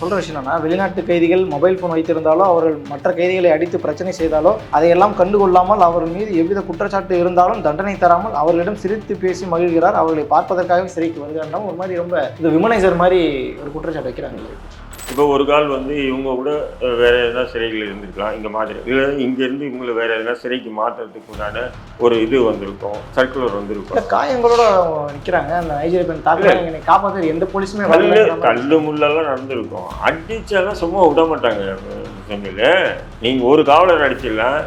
சொல்கிற விஷயம் என்னன்னா வெளிநாட்டு கைதிகள் மொபைல் ஃபோன் வைத்திருந்தாலோ அவர்கள் மற்ற கைதிகளை அடித்து பிரச்சனை செய்தாலோ அதையெல்லாம் கண்டுகொள்ளாமல் அவர்கள் மீது எவ்வித குற்றச்சாட்டு இருந்தாலும் தண்டனை தராமல் அவர்களிடம் சிரித்து பேசி மகிழ்கிறார். அவர்களை பார்ப்பதற்காகவே சிறைக்கு வருகிறார். ஒரு மாதிரி ரொம்ப இது விமனைசர் மாதிரி ஒரு குற்றச்சாட்டு வைக்கிறாங்க. இப்போ ஒரு கால் வந்து இவங்க கூட வேற எதனா சிறைகள் இருந்திருக்கலாம் இங்கே மாதிரி. இல்லை இங்கேருந்து இவங்களை வேற எதனா சிறைக்கு மாற்றுறதுக்கு உண்டான ஒரு இது வந்திருக்கும் சர்க்குலர் வந்திருக்கும். காயங்களோட நிற்கிறாங்க அந்த நைஜீரிய பெண் தாக்குறாங்க என்னை காப்பாற்ற எந்த போலீஸுமே கல்லு கல்லு முள்ளெல்லாம் நடந்திருக்கும். அடிச்சாலாம் சும்மா விட மாட்டாங்க நீங்கள் ஒரு காவலர் அடிச்சிடலாம்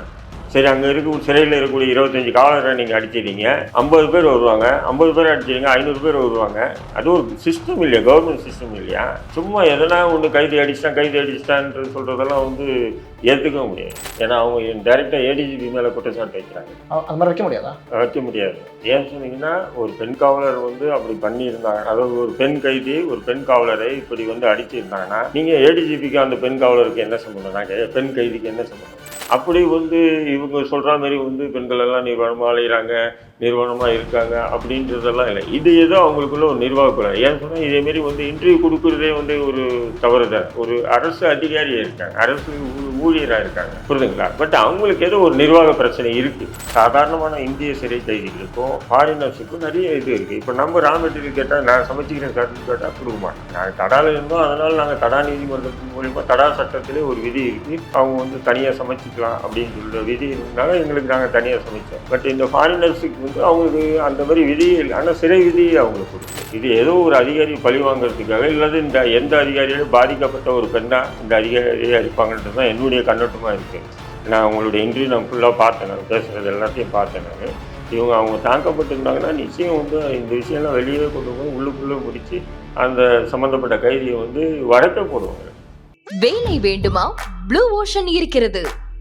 சரி அங்கே இருக்க சிறையில் இருக்கக்கூடிய இருபத்தஞ்சி காவலரை நீங்கள் அடிச்சிட்டீங்க. ஐம்பது பேர் வருவாங்க. ஐம்பது பேர் அடிச்சிங்க ஐநூறு பேர் வருவாங்க. அது ஒரு சிஸ்டம் இல்லையா? கவர்மெண்ட் சிஸ்டம் இல்லையா? சும்மா எதனா ஒன்று கைது அடிச்சிட்டான் கைது அடிச்சிட்டான்றது சொல்கிறதெல்லாம் வந்து ஏற்றுக்க முடியாது. ஏன்னா அவங்க டைரெக்டாக ஏடிஜிபி மேலே குற்றச்சாட்டு வைக்கிறாங்க. அது மாதிரி வைக்க முடியாதா? வைக்க முடியாது. ஏன் சொன்னீங்கன்னா ஒரு பெண் காவலர் வந்து அப்படி பண்ணியிருந்தாங்க. அதாவது ஒரு பெண் கைதி ஒரு பெண் காவலரை இப்படி வந்து அடிச்சிருந்தாங்கன்னா நீங்கள் ஏடிஜிபிக்கு அந்த பெண் காவலருக்கு என்ன கே- பெண் கைதிக்கு என்ன சம்மந்தம் அப்படி வந்து இவங்க சொல்கிற மாதிரி வந்து பெண்கள் எல்லாம் நிர்வாணமாக அலைகிறாங்க நிர்வாணமாக இருக்காங்க அப்படின்றதெல்லாம் இல்லை. இது ஏதோ அவங்களுக்குள்ள ஒரு நிர்வாகக்குள்ள ஏன் சொன்னால் இதேமாரி வந்து இன்டர்வியூ கொடுக்குறதே வந்து ஒரு தவறு தான் ஒரு அரசு அதிகாரி இருக்காங்க. அரசு ஊழியராக இருக்காங்க. புரியுதுங்களா பட் அவங்களுக்கு ஏதோ ஒரு நிர்வாக பிரச்சனை இருக்குது சாதாரணமான இந்திய சிறை கைதிகளுக்கும் ஃபாரினர்ஸுக்கும் நிறைய இது இருக்குது இப்போ நம்ம ரா மெட்டீரியல் கேட்டால் நான் சமைச்சிக்கிறேன் சார்னு கேட்டால் கொடுக்க மாட்டோம். நாங்கள் தடால இருந்தோம் அதனால் நாங்கள் தடா நீதிமன்றத்தின் மூலிமா தடா சட்டத்திலே ஒரு விதி இருக்குது அவங்க வந்து தனியாக சமைச்சிக்கலாம் அப்படின்னு சொல்கிற விதி இருந்தாலும் எங்களுக்கு நாங்கள் தனியாக சமைச்சோம். பட் இந்த ஃபாரினர்ஸுக்கு வந்து அவங்களுக்கு அந்த மாதிரி விதியே இல்லை. ஆனால் சிறை விதியை அவங்களுக்கு கொடுக்கும் இது ஏதோ ஒரு அதிகாரி பழி வாங்குறதுக்காக இல்லாத இந்த எந்த அதிகாரியோட பாதிக்கப்பட்ட ஒரு பெண்ணா இந்த அதிகாரியாக இருப்பாங்கன்றது தான் என்னுடைய கண்ணோட்டமாக இருக்குது நான் அவங்களுடைய இன்டர்வியூ நான் ஃபுல்லாக பார்த்தேன். நான் பேசுகிறது எல்லாத்தையும் பார்த்தேன் நான். இவங்க அவங்க தாக்கப்பட்டிருந்தாங்கன்னா நிச்சயம் வந்து இந்த விஷயம்லாம் வெளியே கொண்டு போய் உள்ளுக்குள்ளே பிடிச்சி அந்த சம்மந்தப்பட்ட கைதியை வந்து வழக்க போடுவாங்க. வேலை வேண்டுமா? ப்ளூ ஓஷன் இருக்கிறது.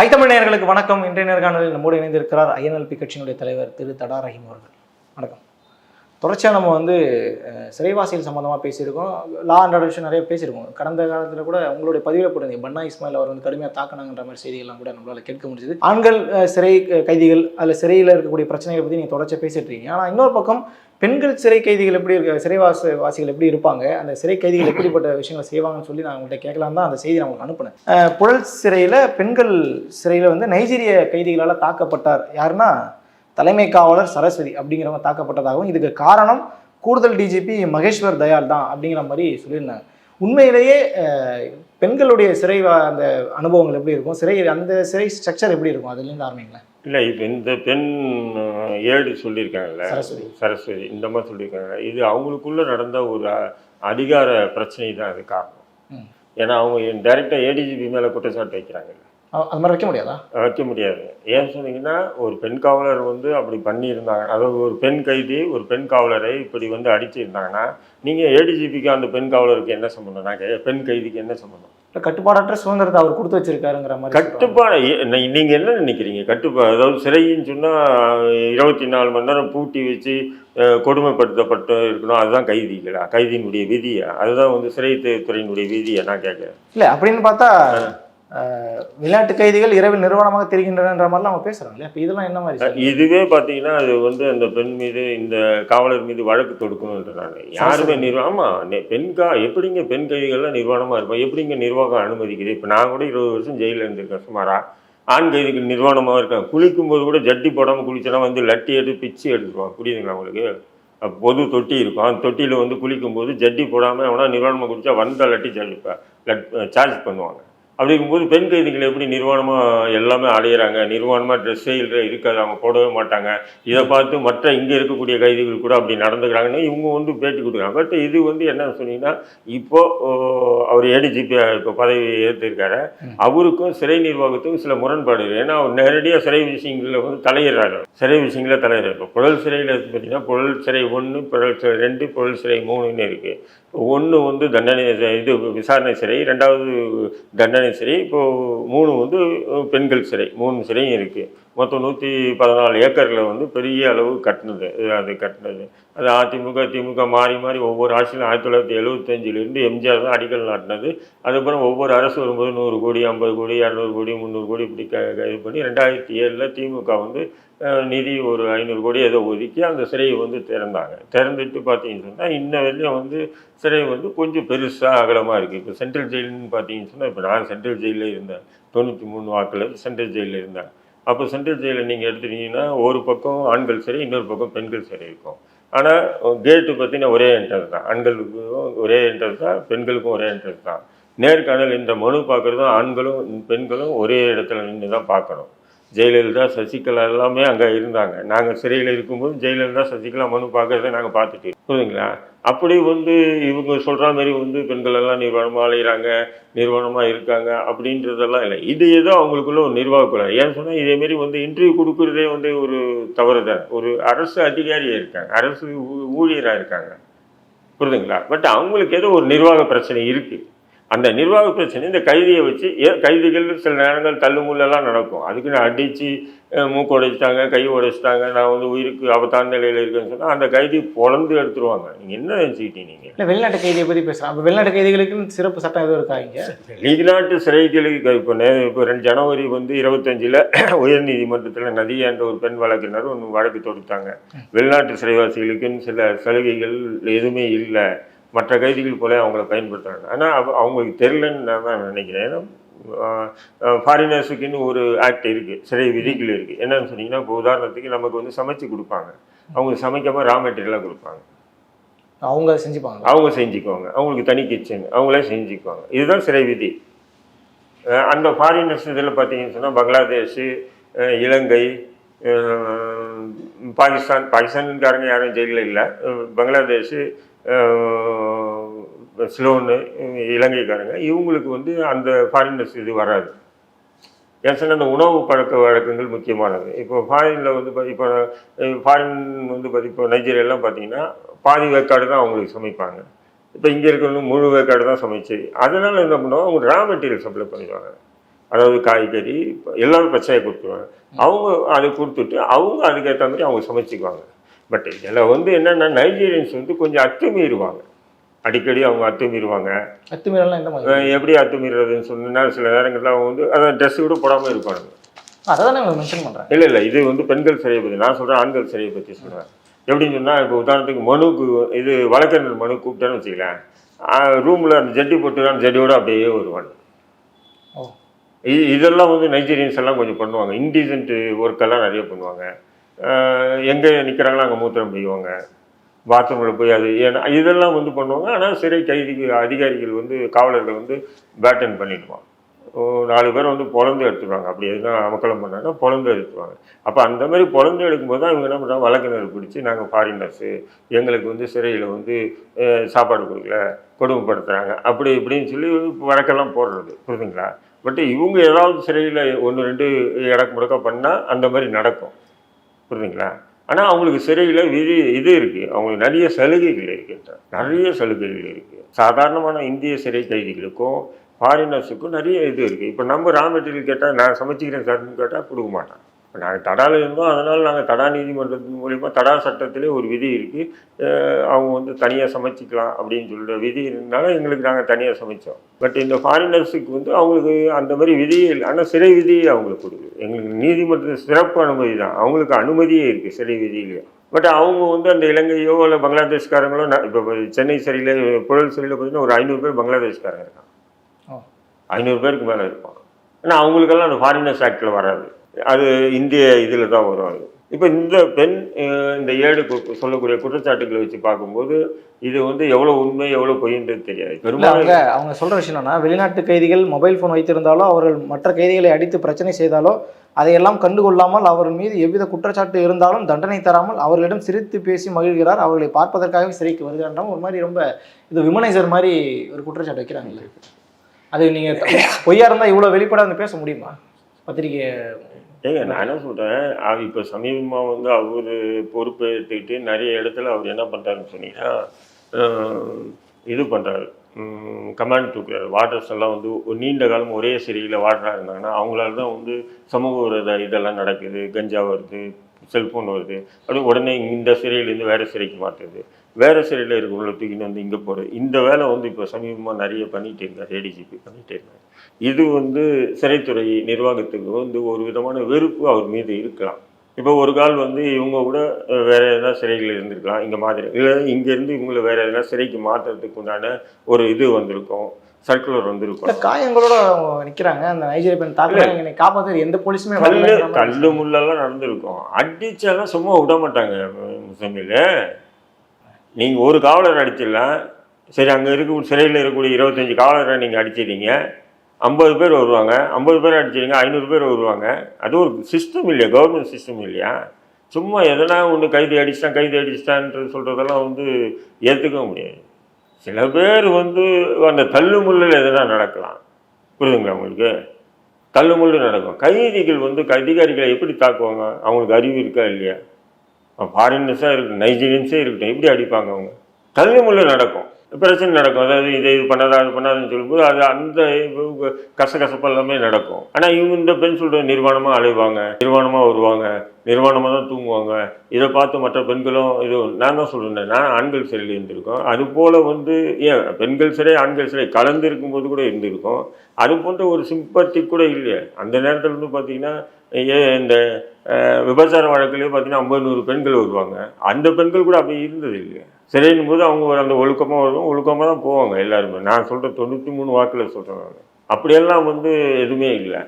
ஐத்தமிழ் நேயர்களுக்கு வணக்கம். இன்றைய நேர்காணலில் நம்மோடு இணைந்திருக்கிறார் ஐஎன்எல்பி கட்சியினுடைய தலைவர் திரு தடா ரஹீம் அவர்கள். வணக்கம். தொடர்ச்சியாக நம்ம வந்து சிறைவாசியல் சிறைவாசிகள் சம்மந்தமாக பேசியிருக்கோம். லா அண்ட் ஆர்டர் விஷயம் நிறைய பேசியிருக்கோம். கடந்த காலத்தில் கூட உங்களுடைய பதிவில் போட்டிருந்தீங்க. பன்னா இஸ்மாயில் அவர் வந்து கடுமையாக தாக்கினாங்கன்ற மாதிரி செய்திகள்லாம் கூட நம்மளால் கேட்க முடிஞ்சது. ஆண்கள் சிறை கைதிகள் அதில் சிறையில் இருக்கக்கூடிய பிரச்சனைகளை பற்றி நீங்கள் தொடர்ச்சியாக பேசிட்டு இருக்கீங்க. ஆனால் இன்னொரு பக்கம் பெண்கள் சிறை கைதிகள் எப்படி இருக்க சிறைவாச வாசிகள் எப்படி இருப்பாங்க அந்த சிறை கைதிகள் எப்படிப்பட்ட விஷயங்களை செய்வாங்கன்னு சொல்லி நான் உங்கள்கிட்ட கேட்கலாம் தான் அந்த செய்தி நான் உங்களுக்கு அனுப்புனேன். புழல் சிறையில் பெண்கள் சிறையில் வந்து நைஜீரிய கைதிகளால் தாக்கப்பட்டார். யாருன்னா தலைமை காவலர் சரஸ்வதி அப்படிங்கிறவங்க தாக்கப்பட்டதாகவும் இதுக்கு காரணம் கூடுதல் டிஜிபி மகேஸ்வர் தயால் தான் அப்படிங்கிற மாதிரி சொல்லியிருந்தாங்க. உண்மையிலேயே பெண்களுடைய சிறை அந்த அனுபவங்கள் எப்படி இருக்கும்? சிறை அந்த சிறை ஸ்ட்ரக்சர் எப்படி இருக்கும்? அதுலேருந்து ஆரம்பிங்களேன் இல்லை இப்போ இந்த பெண் ஏடு சொல்லியிருக்காங்கல்ல. சரஸ்வதி. சரஸ்வதி இந்த மாதிரி சொல்லியிருக்காங்க இது அவங்களுக்குள்ள நடந்த ஒரு அதிகார பிரச்சனை தான் அது காரணம். ஏன்னா அவங்க டைரெக்டாக ஏடிஜிபி மேலே குற்றச்சாட்டு வைக்கிறாங்க அ- அது மாதிரி வைக்க முடியாதா? வைக்க முடியாது. ஏன் சொன்னீங்கன்னா ஒரு பெண் காவலர் வந்து அப்படி பண்ணியிருந்தாங்க. அதாவது ஒரு பெண் கைதி ஒரு பெண் காவலரை இப்படி வந்து அடிச்சிருந்தாங்கன்னா நீங்கள் ஏடிஜிபிக்கு அந்த பெண் காவலருக்கு என்ன சம்மந்தம் நான் கே- பெண் கைதிக்கு என்ன சம்மந்தம் இல்லை கட்டுப்பாடற்ற சுதந்திரத்தை அவர் கொடுத்து வச்சிருக்காருங்கிற மாதிரி. கட்டுப்பாடு ஏ- நீ- நீங்க என்ன நினைக்கிறீங்க? கட்டுப்பாடு அதாவது சிறைன்னு சொன்னா இருபத்தி நாலு மணி நேரம் பூட்டி வச்சு கொடுமைப்படுத்தப்பட்டு இருக்கணும். அதுதான் கைதிகளா கைதியினுடைய விதியா? அதுதான் வந்து சிறை து- துறையினுடைய விதியா? நான் கேட்குறேன். இல்லை அப்படின்னு பார்த்தா அஹ், வெளிநாட்டு கைதிகள் இரவில் நிறுவனமாக தெரிகின்றன மாதிரிலாம் அவங்க பேசுறாங்க இல்லையா? இப்போ இதெல்லாம் என்ன மாதிரி? இதுவே பார்த்தீங்கன்னா அது வந்து அந்த பெண் மீது இந்த காவலர் மீது வழக்கு தொடுக்கணுன்றாங்க யாருமே நிர்வாகம் ஆமாம் பெண் கா எப்படிங்க பெண் கைதிகள்லாம் நிர்வாணமாக இருப்போம் எப்படிங்க நிர்வாகம் அனுமதிக்குது? இப்போ நான் கூட இருபது வருஷம் ஜெயிலில் இருந்திருக்கேன் சுமாரா. ஆண் கைதிகள் நிர்வாணமாக இருக்காங்க. குளிக்கும்போது கூட ஜட்டி போடாமல் குளிச்சோன்னா வந்து லட்டி எடுத்து பிச்சு எடுத்துருவாங்க புரியுதுங்களா உங்களுக்கு? பொது தொட்டி இருக்கும். அந்த தொட்டியில் வந்து குளிக்கும்போது ஜட்டி போடாமல் அவனா நிர்வாணமாக குளிச்சா வந்த லட்டி சார்ஜ் லட் சார்ஜ் பண்ணுவாங்க. அப்படி இருக்கும்போது பெண் கைதிகள் எப்படி நிர்வாணமாக எல்லாமே அலையிறாங்க நிர்வாணமாக ட்ரெஸ்ஸே இல்லை இருக்காது. அவங்க போடவே மாட்டாங்க. இதை பார்த்து மற்ற இங்கே இருக்கக்கூடிய கைதிகள் கூட அப்படி நடந்துக்கிறாங்கன்னு இவங்க வந்து பேட்டி கொடுக்குறாங்க. பட் இது வந்து என்ன சொன்னீங்கன்னா இப்போ ஓ, அவர் ஏடிஜிபி இப்போ பதவி ஏற்றிருக்காரு. அவருக்கும் சிறை நிர்வாகத்துக்கும் சில முரண்பாடு. ஏன்னா அவர் நேரடியாக சிறை விஷயங்களில் வந்து தலையிடுறாரு. சிறை விஷயங்களில் தலையிடுறாரு. இப்போ புழல் சிறையில் பார்த்தீங்கன்னா புழல் சிறை ஒன்று புழல் சிறை ரெண்டு புழல் சிறை மூணுன்னு இருக்குது ஒன்று வந்து தண்டனை இது விசாரணை சிறை ரெண்டாவது தண்டனை சிறை இப்போது மூணு வந்து பெண்கள் சிறை மூணு சிறையும் இருக்குது மொத்தம் நூற்றி பதினாலு ஏக்கரில் வந்து பெரிய அளவு கட்டினது. அது கட்டினது. அது அதிமுக திமுக மாறி மாறி ஒவ்வொரு ஆட்சியிலும் ஆயிரத்தி தொள்ளாயிரத்தி எழுபத்தஞ்சிலிருந்து எம்ஜிஆர் தான் அடிக்கல் நாட்டினது. அதுக்கப்புறம் ஒவ்வொரு அரசு வரும்போது நூறு கோடி ஐம்பது கோடி இரநூறு கோடி முந்நூறு கோடி இப்படி க இது பண்ணி ரெண்டாயிரத்தி ஏழில் திமுக வந்து நிதி ஒரு ஐநூறு கோடி ஏதோ ஒதுக்கி அந்த சிறையை வந்து திறந்தாங்க. திறந்துட்டு பார்த்தீங்கன்னு சொன்னால் இன்ன வரையும் வந்து சிறை வந்து கொஞ்சம் பெருசாக அகலமாக இருக்குது இப்போ சென்ட்ரல் ஜெயிலுன்னு பார்த்தீங்கன்னு சொன்னால் இப்போ நான் சென்ட்ரல் ஜெயிலில் இருந்தேன். தொண்ணூற்றி மூணு வாக்கில் சென்ட்ரல் ஜெயிலில் இருந்தேன். அப்போ சென்ட்ரல் ஜெயிலில் நீங்கள் எடுத்துட்டீங்கன்னா ஒரு பக்கம் ஆண்கள் சிறை இன்னொரு பக்கம் பெண்கள் சிறை இருக்கும். ஆனால் கேட்டு பார்த்தீங்கன்னா ஒரே இன்ட்ரெஸ்ட் தான். ஆண்களுக்கும் ஒரே இன்ட்ரெஸ்ட் தான் பெண்களுக்கும் ஒரே இன்ட்ரெஸ்ட் தான். நேர்காணல் இந்த மனு பார்க்குறதும் ஆண்களும் பெண்களும் ஒரே இடத்துல நின்று தான் பார்க்கணும் ஜெயலலிதா சசிகலா எல்லாமே அங்கே இருந்தாங்க. நாங்கள் சிறையில் இருக்கும்போது ஜெயலலிதா சசிகலா மனு பார்க்குறத நாங்கள் பார்த்துட்டு புரியுதுங்களா? அப்படி வந்து இவங்க சொல்கிற மாதிரி வந்து பெண்கள் எல்லாம் நிர்வாணமாக அலையிறாங்க நிர்வாணமாக இருக்காங்க அப்படின்றதெல்லாம் இல்லை. இது ஏதோ அவங்களுக்குள்ள ஒரு நிர்வாகக்குள்ள ஏன்னு சொன்னால் இதேமாரி வந்து இன்டர்வியூ கொடுக்குறதே வந்து ஒரு தவறு தான். ஒரு அரசு அதிகாரியாக இருக்காங்க. அரசு ஊழியராக இருக்காங்க. புரிதுங்களா பட் அவங்களுக்கு ஏதோ ஒரு நிர்வாக பிரச்சனை இருக்குது அந்த நிர்வாக பிரச்சனை இந்த கைதியை வச்சு ஏ கைதிகள் சில நேரங்கள் தள்ளுமுள்ளெல்லாம் நடக்கும். அதுக்கு நான் அடித்து மூக்கு உடைச்சிட்டாங்க கை உடைச்சிட்டாங்க நான் வந்து உயிருக்கு ஆபத்தான நிலையில் இருக்கேன்னு சொன்னால் அந்த கைதி பொழந்து எடுத்துருவாங்க. நீங்கள் என்ன நினச்சிக்கிட்டீங்க நீங்கள் இல்லை வெளிநாட்டு கைதியை பற்றி பேசுகிறோம் அப்போ வெளிநாட்டு கைதிகளுக்குன்னு சிறப்பு சட்டம் எதுவும் இருக்கா இங்கே? வெளிநாட்டு சிறைகளுக்கு இப்போ நே இப்போ ரெண்டு ஜனவரி வந்து இருபத்தஞ்சில் உயர்நீதிமன்றத்தில் நதியா என்ற ஒரு பெண் வழக்கினர் ஒன்று வழக்கு தொடுத்தாங்க. வெளிநாட்டு சிறைவாசிகளுக்குன்னு சில சலுகைகள் எதுவுமே இல்லை. மற்ற கைதிகள் போல அவங்கள பயன்படுத்துறாங்க. ஆனால் அவ அவங்களுக்கு தெரிலன்னு நான் தான் நினைக்கிறேன். ஏன்னா ஃபாரினர்ஸுக்குன்னு ஒரு ஆக்ட் இருக்குது சிறை விதிகள் இருக்குது என்னன்னு சொன்னீங்கன்னா இப்போ உதாரணத்துக்கு நமக்கு வந்து சமைச்சு கொடுப்பாங்க. அவங்க சமைக்காமல் ரா மெட்டீரியலாக கொடுப்பாங்க. அவங்க செஞ்சுப்பாங்க. அவங்க செஞ்சுக்குவாங்க. அவங்களுக்கு தனி கிச்சன் அவங்களே செஞ்சுக்குவாங்க. இதுதான் சிறை விதி. அந்த ஃபாரினர்ஸ் இதில் பார்த்தீங்கன்னு சொன்னால் பங்களாதேஷ் இலங்கை பாகிஸ்தான். பாகிஸ்தான்காரங்க யாரும் ஜெயிலில் இல்லை. பங்களாதேஷ் அஹ் ஸ்லோனு அஹ் இலங்கைக்காரங்க. இவங்களுக்கு வந்து அந்த ஃபாரினர்ஸ் இது வராது. ஏன் அந்த உணவு பழக்க வழக்கங்கள் முக்கியமானது. இப்போ ஃபாரினில் வந்து இப்போ ஃபாரின் வந்து பார்த்தி இப்போ நைஜீரியாலாம் பார்த்தீங்கன்னா பாதி வேக்காடு தான் அவங்களுக்கு சமைப்பாங்க. இப்போ இங்கே இருக்கிறவங்க முழு வேக்காடு தான் சமைச்சு அதனால் என்ன பண்ணுவாங்க? அவங்க ரா மெட்டீரியல் சப்ளை பண்ணிடுவாங்க. அதாவது காய்கறி எல்லாமே பச்சையாக கொடுத்துருவாங்க. அவங்க அதை கொடுத்துட்டு அவங்க அதுக்கேற்ற மாதிரி அவங்க சமைச்சிக்குவாங்க. பட் இதில் வந்து என்னென்னா நைஜீரியன்ஸ் வந்து கொஞ்சம் அத்துமீறுவாங்க. அடிக்கடி அவங்க அத்துமீறுவாங்க. அத்துமீறலாம் எந்த மாதிரி? எப்படி அத்துமீறதுன்னு சொன்னா சில நேரங்களில் அவங்க வந்து அதான் ட்ரெஸ் கூட போடாமல் இருப்பாங்க. அதை தான் நாங்கள் மென்ஷன் பண்ணுறேன் இல்லை இல்லை இது வந்து பெண்கள் சிறையை பற்றி நான் சொல்கிறேன் ஆண்கள் சிறையை பற்றி சொல்கிறேன் எப்படின்னு சொன்னால் இப்போ உதாரணத்துக்கு மனுக்கு இது வழக்கறிஞர் மனு கூப்பிட்டேன்னு வச்சுக்கலாம் ரூமில் அந்த ஜட்டி போட்டு அந்த ஜட்டியோட அப்படியே வருவாங்க. ஓ. இ- இதெல்லாம் வந்து நைஜீரியன்ஸ் எல்லாம் கொஞ்சம் பண்ணுவாங்க. இன்டீசென்ட் ஒர்க்கெல்லாம் நிறைய பண்ணுவாங்க. எங்கே நிற்கிறாங்களோ அங்கே மூத்திரம் பெய்வாங்க பாத்ரூமில் போய் அது ஏன்னா இதெல்லாம் வந்து பண்ணுவாங்க. ஆனால் சிறை கைதிகள் அதிகாரிகள் வந்து காவலர்கள் வந்து பேட்டன் பண்ணிடுவாங்க. நாலு பேர் வந்து பொழந்து எடுத்துருவாங்க. அப்படி எதுனா அமக்கலம் பண்ணாங்கன்னா பொழந்து எடுத்துருவாங்க. அப்போ அந்த மாதிரி பொழந்து எடுக்கும்போது தான் இவங்க என்ன பண்ணுறாங்க வழக்கினர் பிடிச்சி நாங்கள் ஃபாரினர்ஸு எங்களுக்கு வந்து சிறையில் வந்து சாப்பாடு கொடுக்கல கொடுமைப்படுத்துகிறாங்க அப்படி இப்படின்னு சொல்லி வழக்கெல்லாம் போடுறது. புரியுதுங்களா? பட் இவங்க ஏதாவது சிறையில் ஒன்று ரெண்டு இடக்கு முடக்க பண்ணால் அந்த மாதிரி நடக்கும். புரியுதுங்களா? ஆனால் அவங்களுக்கு சிறையில் விதி இது இருக்குது அவங்களுக்கு நிறைய சலுகைகள் இருக்கின்றன நிறைய சலுகைகள் இருக்குது சாதாரணமான இந்திய சிறை கைதிகளுக்கும் ஃபாரினர்ஸுக்கும் நிறைய இது இருக்குது இப்போ நம்ம ரா மெட்டீரியல் கேட்டால் நான் சமைச்சிக்கிறேன் சார்னு கேட்டால் கொடுக்க மாட்டான் நாங்கள் தடாவில் இருந்தோம் அதனால் நாங்கள் தடா நீதிமன்றத்தின் மூலிமா தடா சட்டத்திலே ஒரு விதி இருக்குது அவங்க வந்து தனியாக சமைச்சிக்கலாம் அப்படின்னு சொல்கிற விதி இருந்தாலும் எங்களுக்கு நாங்கள் தனியாக சமைச்சோம். பட் இந்த ஃபாரினர்ஸுக்கு வந்து அவங்களுக்கு அந்த மாதிரி விதியே இல்லை. ஆனால் சிறை விதியே அவங்களுக்கு கொடுக்குது. எங்களுக்கு நீதிமன்ற சிறப்பு அனுமதி தான். அவங்களுக்கு அனுமதியே இருக்குது சிறை விதியிலேயே பட் அவங்க வந்து அந்த இலங்கையோ இல்லை பங்களாதேஷ்காரங்களோ இப்போ சென்னை சிறையில் புழல் சிறையில் பார்த்தீங்கன்னா ஒரு ஐநூறு பேர் பங்களாதேஷ்காரங்க இருக்காங்க. ஐநூறு பேருக்கு மேலே இருப்பாங்க. ஆனால் அவங்களுக்கெல்லாம் அந்த ஃபாரினர்ஸ் ஆக்டில் வராது. அது இந்திய இதில் தான் வரும் அது. இப்போ இந்த பெண் இந்த ஏழு சொல்லக்கூடிய குற்றச்சாட்டுகளை வச்சு பார்க்கும்போது இது வந்து எவ்வளோ உண்மை எவ்வளோ பொய்ன்றது தெரியாது. அவங்க அவங்க சொல்கிற விஷயம் என்னன்னா வெளிநாட்டு கைதிகள் மொபைல் ஃபோன் வைத்திருந்தாலோ அவர்கள் மற்ற கைதிகளை அடித்து பிரச்சனை செய்தாலோ அதையெல்லாம் கண்டுகொள்ளாமல் அவர்கள் மீது எவ்வித குற்றச்சாட்டு இருந்தாலும் தண்டனை தராமல் அவர்களிடம் சிரித்து பேசி மகிழ்கிறார். அவர்களை பார்ப்பதற்காகவே சிறைக்கு வருகிறார். ஒரு மாதிரி ரொம்ப இது விமனைசர் மாதிரி ஒரு குற்றச்சாட்டு வைக்கிறாங்கல்ல. அது நீங்கள் பொய்யா இருந்தால் இவ்வளோ வெளிப்பட வந்து பேச முடியுமா? பத்திரிகை ஏங்க நான் என்ன சொல்கிறேன் இப்போ சமீபமாக வந்து அவர் பொறுப்பு எடுத்துக்கிட்டு நிறைய இடத்துல அவர் என்ன பண்ணுறாருன்னு சொன்னீங்கன்னா இது பண்ணுறாரு கமாண்ட் தூக்குறாரு. வாட்டர்ஸ் எல்லாம் வந்து நீண்ட காலம் ஒரே சிறையில் வாட்டராக இருந்தாங்கன்னா அவங்களால தான் வந்து சமூக இதெல்லாம் நடக்குது. கஞ்சா வருது. செல்ஃபோன் வருது. அப்படி உடனே இந்த சிறையிலேருந்து வேறு சிறைக்கு மாற்றுது. வேறு சிறையில் இருக்கிறவங்கள தூக்கின்னு வந்து இங்கே போகிறது இந்த வேலை வந்து இப்போ சமீபமாக நிறைய பண்ணிகிட்டே இருந்தார் ஏடிஜிபி பண்ணிகிட்டே இருந்தார் இது வந்து சிறைத்துறை நிர்வாகத்துக்கு வந்து ஒரு விதமான வெறுப்பு அவர் மீது இருக்கலாம். இப்போ ஒரு கால் வந்து இவங்க கூட வேறு எதனா சிறைகள் இருந்திருக்கலாம். இங்கே மாதிரி. இல்லை இங்கேருந்து இவங்களை வேறு எதனா சிறைக்கு மாற்றுறதுக்கு உண்டான ஒரு இது வந்திருக்கும். சர்க்குலர் வந்திருக்கும் காயங்களோட அவங்க நிக்கிறாங்க. அந்த நைஜீரிய பெண் என்னை காப்பாத்து எந்த போலீஸுமே கல்லு. கல்லு முள்ளெல்லாம் நடந்திருக்கும். அடிச்சாலாம் சும்மா விட மாட்டாங்க முசமில் நீங்கள் ஒரு காவலர் அடிச்சிடலாம் சரி அங்கே இருக்க சிறையில் இருக்கக்கூடிய இருபத்தஞ்சி காவலரை நீங்கள் அடிச்சிட்டீங்க ஐம்பது பேர் வருவாங்க. ஐம்பது பேர் அடிச்சிடுங்க ஐநூறு பேர் வருவாங்க. அது ஒரு சிஸ்டம் இல்லையா? கவர்மெண்ட் சிஸ்டம் இல்லையா? சும்மா எதனா ஒன்று கைது அடிச்சிட்டான் கைது அடிச்சிட்டான்றது சொல்கிறதெல்லாம் வந்து ஏற்றுக்க முடியாது. சில பேர் வந்து அந்த தள்ளுமுள்ளில் எதுனா எதனா நடக்கலாம். புரியுதுங்களா உங்களுக்கு? தள்ளுமுள்ளு நடக்கும். கைதிகள் வந்து அதிகாரிகளை எப்படி தாக்குவாங்க? அவங்களுக்கு அறிவு இருக்கா இல்லையா? ஃபாரினர்ஸாக இருக்கட்டும் நைஜீரியன்ஸே இருக்கட்டும் எப்படி அடிப்பாங்க அவங்க? தள்ளுமுள்ளு நடக்கும். பிரச்சனை நடக்கும். அதாவது இதை இது பண்ணாதா அது பண்ணாதுன்னு சொல்லும்போது அது அந்த கசகசப்பு எல்லாமே நடக்கும். ஆனால் இவங்க இந்த பெண் சொல்கிற நிர்வாணமாக அலைவாங்க நிர்வாணமாக வருவாங்க நிர்வாணமாக தான் தூங்குவாங்க. இதை பார்த்து மற்ற பெண்களும் இது நான் தான் சொல்கிறேன் நான் ஆண்கள் சிறையில் இருந்திருக்கோம். அது போல் வந்து ஏன் பெண்கள் சிறை ஆண்கள் சிறை கலந்து இருக்கும்போது கூட இருந்திருக்கும். அது போன்ற ஒரு சிம்பத்தி கூட இல்லை அந்த நேரத்தில் வந்து பார்த்திங்கன்னா ஏ இந்த விபச்சார வழக்குலேயே பார்த்தீங்கன்னா ஐம்பது நூறு பெண்கள் வருவாங்க. அந்த பெண்கள் கூட அப்படி இருந்தது இல்லையா. சிறையின் போது அவங்க ஒரு அந்த ஒழுக்கமாக வருவாங்க ஒழுக்கமாக தான் போவாங்க எல்லாருமே. நான் சொல்கிற தொண்ணூற்றி மூணு வாக்கில் சொல்கிறேன் நான். அப்படியெல்லாம் வந்து எதுவுமே இல்லை.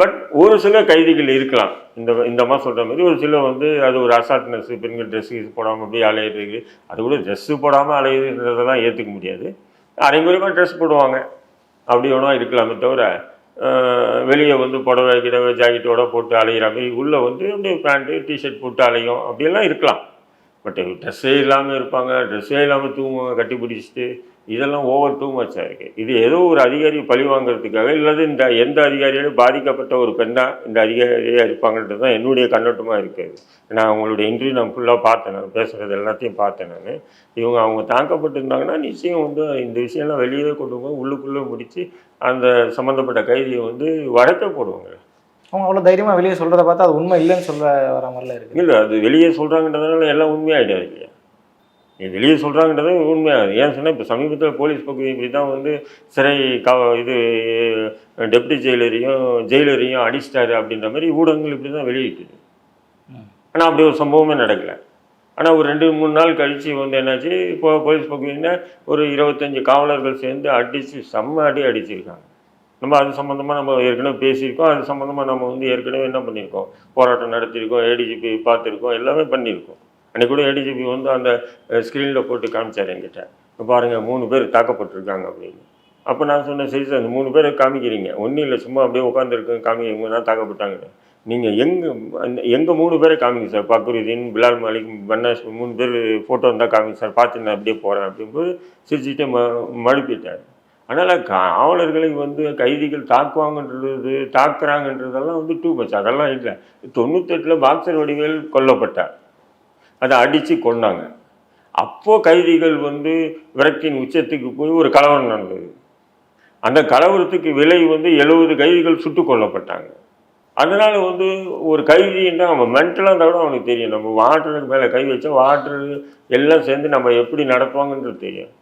பட் ஒரு சில கைதிகள் இருக்கலாம். இந்த இந்த மாதிரி சொல்கிற மாதிரி ஒரு சில வந்து அது ஒரு அசாட்னஸ் பெண்கள் ட்ரெஸ்ஸு போடாமல் அப்படியே அலையிறது அது கூட ட்ரெஸ்ஸு போடாமல் அலையிறதெல்லாம் ஏற்றுக்க முடியாது. அரைங்குறைமாக ட்ரெஸ் போடுவாங்க. அப்படி வேணா இருக்கலாமே தவிர வெளியே வந்து புடவை கிடவை ஜாக்கெட்டோட போட்டு அலையிற மாதிரி உள்ளே வந்து அப்படியே பேண்ட்டு டிஷர்ட் போட்டு அலையும். அப்படியெல்லாம் இருக்கலாம். பட் ட்ரெஸ்ஸே இல்லாமல் இருப்பாங்க ட்ரெஸ்ஸே இல்லாமல் தூங்குவாங்க கட்டி பிடிச்சிட்டு இதெல்லாம் ஓவர் டூ மச்சாக இருக்குது இது ஏதோ ஒரு அதிகாரி பழி வாங்குறதுக்காக இல்லாத இந்த எந்த அதிகாரியாலும் பாதிக்கப்பட்ட ஒரு பெண்ணாக இந்த அதிகாரியாக இருப்பாங்கன்றது தான் என்னுடைய கண்ணோட்டமாக இருக்குது நான் அவங்களுடைய இன்டர்வியூ நான் ஃபுல்லாக பார்த்தேன். நான் பேசுகிறது எல்லாத்தையும் பார்த்தேன் நான். இவங்க அவங்க தாக்கப்பட்டிருந்தாங்கன்னா நிச்சயம் வந்து இந்த விஷயம்லாம் வெளியே கொண்டு போய் உள்ளுக்குள்ளே முடித்து அந்த சம்மந்தப்பட்ட கைதியை வந்து வழக்க போடுவாங்க. அவங்க அவ்வளவு தைரியமா வெளியே சொல்றத பார்த்தா அது உண்மை இல்லைன்னு சொல்ற வர மாதிரில இருக்கு. இல்லை அது வெளியே சொல்கிறாங்கன்றதுனால எல்லாம் உண்மையாகிடாது இல்லையா நீ வெளியே சொல்கிறாங்கன்றது உண்மையாகுது. ஏன் சொன்னால் இப்போ சமீபத்தில் போலீஸ் பக்கம் இப்படி தான் வந்து சிறை கா இது டெப்டி ஜெயிலரையும் ஜெயிலரையும் அடிச்சிட்டாரு அப்படின்ற மாதிரி ஊடகங்கள் இப்படி தான் வெளியிட்டுது. ஆனால் அப்படி ஒரு சம்பவமே நடக்கலை. ஆனால் ஒரு ரெண்டு மூணு நாள் கழித்து வந்து என்னாச்சு இப்போ போலீஸ் பக்கம் ஒரு இருபத்தஞ்சி காவலர்கள் சேர்ந்து அடித்து செம்ம அடி அடிச்சிருக்காங்க. நம்ம அது சம்மந்தமாக நம்ம ஏற்கனவே பேசியிருக்கோம். அது சம்மந்தமாக நம்ம வந்து ஏற்கனவே என்ன பண்ணியிருக்கோம்? போராட்டம் நடத்தியிருக்கோம் ஏடிஜிபி பார்த்துருக்கோம் எல்லாமே பண்ணியிருக்கோம். அன்றைக்கி கூட ஏடிஜிபி வந்து அந்த ஸ்க்ரீனில் போட்டு காமிச்சார் என்கிட்ட. இப்போ பாருங்கள் மூணு பேர் தாக்கப்பட்டிருக்காங்க அப்படின்னு. அப்போ நான் சொன்னேன் சரி சார் அந்த மூணு பேரை காமிக்கிறீங்க. ஒன்றும் இல்லை சும்மா அப்படியே உட்காந்துருக்கோம் காமிங்க இவங்க தான் தாக்கப்பட்டாங்க. நீங்கள் எங்கே அந்த எங்கள் மூணு பேரை காமிங்க சார்? பக்ருதீன் பிலால் மாலிக் பன்னாஸ் மூணு பேர் ஃபோட்டோ இருந்தால் காமிங்க சார். பார்த்து நான் அப்படியே போகிறேன் அப்படிங்கும்போது சிரிச்சுட்டு ம மழுப்பிட்டார். அதனால் காவலர்களை வந்து கைதிகள் தாக்குவாங்கன்றது தாக்குறாங்கன்றதெல்லாம் வந்து டூ மச் அதெல்லாம் இல்லை. தொண்ணூத்தெட்டில் பாக்ஸர் வடிவேல் கொல்லப்பட்டார். அதை அடித்து கொண்டாங்க அப்போது கைதிகள் வந்து விரக்தியின் உச்சத்துக்கு போய் ஒரு கலவரம் நடந்தது. அந்த கலவரத்துக்கு விலை வந்து எழுபது கைதிகள் சுட்டு கொல்லப்பட்டாங்க. அதனால் வந்து ஒரு கைதின்னா அவன் மென்டலாக இருந்தால் கூட அவனுக்கு தெரியும். நம்ம வாட்டருக்கு மேலே கை வச்சா வாட்டர் எல்லாம் சேர்ந்து நம்ம எப்படி நடத்துவாங்கன்றது தெரியும்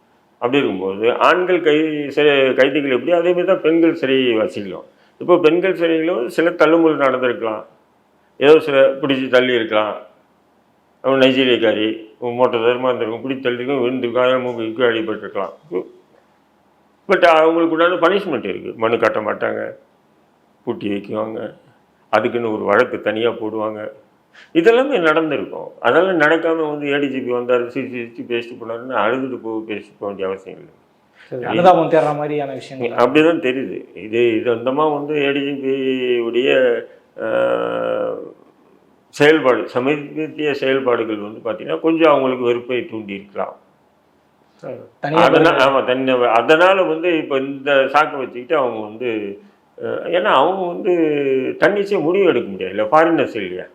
அப்படி இருக்கும்போது ஆண்கள் கை சிறை கைதிகள் எப்படி அதேமாதிரி தான் பெண்கள் சிறை வசிக்கலாம் இப்போ பெண்கள் சிறைகளும் சில தள்ளுமுறை நடந்திருக்கலாம். ஏதோ சில பிடிச்சி தள்ளி இருக்கலாம். அவன் நைஜீரியக்காரி மோட்டை தரமாக இருந்திருக்கும் பிடிச்சி தள்ளிருக்கும் விழுந்திருக்கும் மூக்கு அடிபட்டிருக்கலாம். பட் அவங்களுக்கு உண்டான பனிஷ்மெண்ட் இருக்குது மனு கட்ட மாட்டாங்க. பூட்டி வைக்குவாங்க. அதுக்குன்னு ஒரு வழக்கு தனியாக போடுவாங்க. இதெல்லாமே நடந்திருக்கும். அதெல்லாம் நடக்காமல் வந்து ஏடிஜிபி வந்தார் சிரிச்சு சிரிச்சு பேசிட்டு போனாருன்னு அழுதுட்டு போய் பேசிட்டு போக வேண்டிய அவசியம் இல்லை. சரி, அனுதாபம் தேடுற மாதிரியான விஷயங்கள். அப்படிதான் தெரியுது. இது இது அந்தமாக வந்து ஏடிஜிபி உடைய செயல்பாடு சமீபத்திய செயல்பாடுகள் வந்து பார்த்தீங்கன்னா கொஞ்சம் அவங்களுக்கு வெறுப்பை தூண்டி இருக்கலாம். அதனால் ஆமாம் தனி அதனால் வந்து இப்போ இந்த சாக்கை வச்சுக்கிட்டு அவங்க வந்து ஏன்னா அவங்க வந்து தன்னிச்சையாக முடிவு எடுக்க முடியாது. இல்லை ஃபாரினர்ஸ் இல்லையா.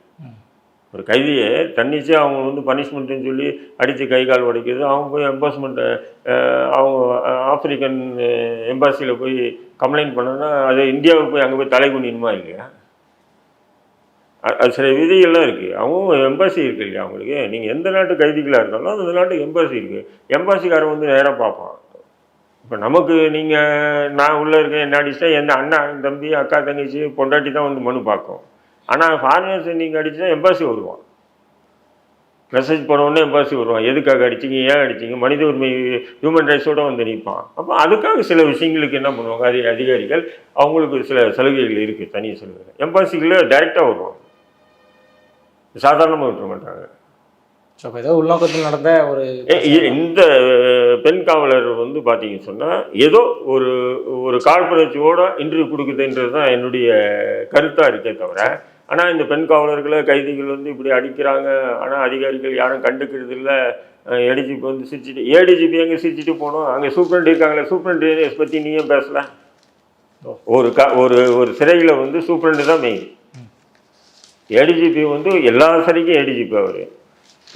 ஒரு கைதியை தன்னிச்சே அவங்க வந்து பனிஷ்மெண்ட்டுன்னு சொல்லி அடித்து கை கால் உடைக்கிறது அவங்க போய் எம்பாஸ்மெண்ட்டை அவங்க ஆப்பிரிக்கன் எம்பாசியில் போய் கம்ப்ளைண்ட் பண்ணோன்னா அது இந்தியாவுக்கு போய் அங்கே போய் தலை குனியணுமா இல்லையா? அது சில விதிகள்லாம் இருக்குது அவங்க எம்பாசி இருக்கு இல்லையா அவங்களுக்கு? நீங்கள் எந்த நாட்டு கைதிகளாக இருந்தாலும் அந்த நாட்டுக்கு எம்பாசி இருக்குது எம்பாசிக்காரன் வந்து நேராக பார்ப்பான். இப்போ நமக்கு நீங்கள் நான் உள்ளே இருக்கேன் என்ன அடிச்சா எந்த அண்ணா தம்பி அக்கா தங்கச்சி பொண்டாட்டி தான் வந்து மனு பார்க்கும். ஆனால் ஃபாரினர்ஸை நீங்கள் அடிச்சா எம்பாசி வருவான். மெசேஜ் போனவுடனே எம்பாசி வருவான். எதுக்காக அடிச்சீங்க ஏன் அடிச்சீங்க? மனித உரிமை ஹியூமன் ரைட்ஸோட வந்து நிற்பான். அப்போ அதுக்காக சில விஷயங்களுக்கு என்ன பண்ணுவாங்க? அது அதிகாரிகள் அவங்களுக்கு சில சலுகைகள் இருக்குது தனி சலுகை எம்பாசிகளில் டைரெக்டாக வருவாங்க சாதாரணமாக விட்டுற மாட்டாங்க. ஸோ இப்போ ஏதோ உள்நோக்கத்தில் நடந்த ஒரு இந்த பெண் காவலர் வந்து பார்த்தீங்க சொன்னால் ஏதோ ஒரு ஒரு காழ்ப்புணர்ச்சியோட இன்டர்வியூ கொடுக்குதுன்றது தான் என்னுடைய கருத்தாக இருக்கே தவிர ஆனால் இந்த பெண் காவலர்களை கைதிகள் வந்து இப்படி அடிக்கிறாங்க. ஆனால் அதிகாரிகள் யாரும் கண்டுக்கிறது இல்லை ஏடிஜிபி வந்து சிரிச்சிட்டு ஏடிஜிபி அங்கே சிரிச்சிட்டு போனோம்? அங்கே சூப்ரண்ட் இருக்காங்களே சூப்பரண்ட் பற்றி நீயும் பேசல? ஒரு க ஒரு ஒரு சிறையில் வந்து சூப்பரண்ட் தான் மெயின் ஏடிஜிபி வந்து எல்லா சிறைக்கும் ஏடிஜிபி அவர்.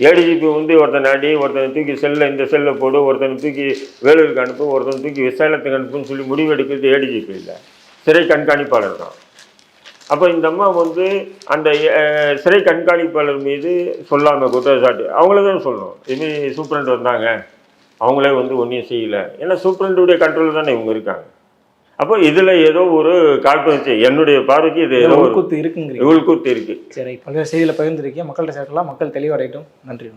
ஏடிஜிபி வந்து ஒருத்தன் அடி ஒருத்தனை தூக்கி செல்லில் இந்த செல்லை போடு ஒருத்தனை தூக்கி வேலூருக்கு அனுப்பு ஒருத்தனை தூக்கி விசாலத்துக்கு அனுப்புன்னு சொல்லி முடிவு எடுக்கிறது ஏடிஜிபி இல்லை சிறை கண்காணிப்பாளர் தான். அப்போ இந்த அம்மா வந்து அந்த சிறை கண்காணிப்பாளர் மீது சொல்லாமல் குற்றச்சாட்டு. அவங்கள தான் சொல்லணும். இதுமாரி சூப்பரண்ட் வந்தாங்க. அவங்களே வந்து ஒன்றையும் செய்யலை. ஏன்னா சூப்பரண்டுடைய கண்ட்ரோல் தானே இவங்க இருக்காங்க. அப்போ இதில் ஏதோ ஒரு காழ்ப்புணர்ச்சி. என்னுடைய பார்வைக்கு இது ஏதோ ஒரு உள்குத்து இருக்குங்கிறீங்க. உள்கூத்து இருக்குது சரி பல்வேறு செய்தியில் பகிர்ந்துருக்கீங்க. மக்கள்கிட்ட சேர்க்கலாம். மக்கள் தெளிவடையட்டும். நன்றி.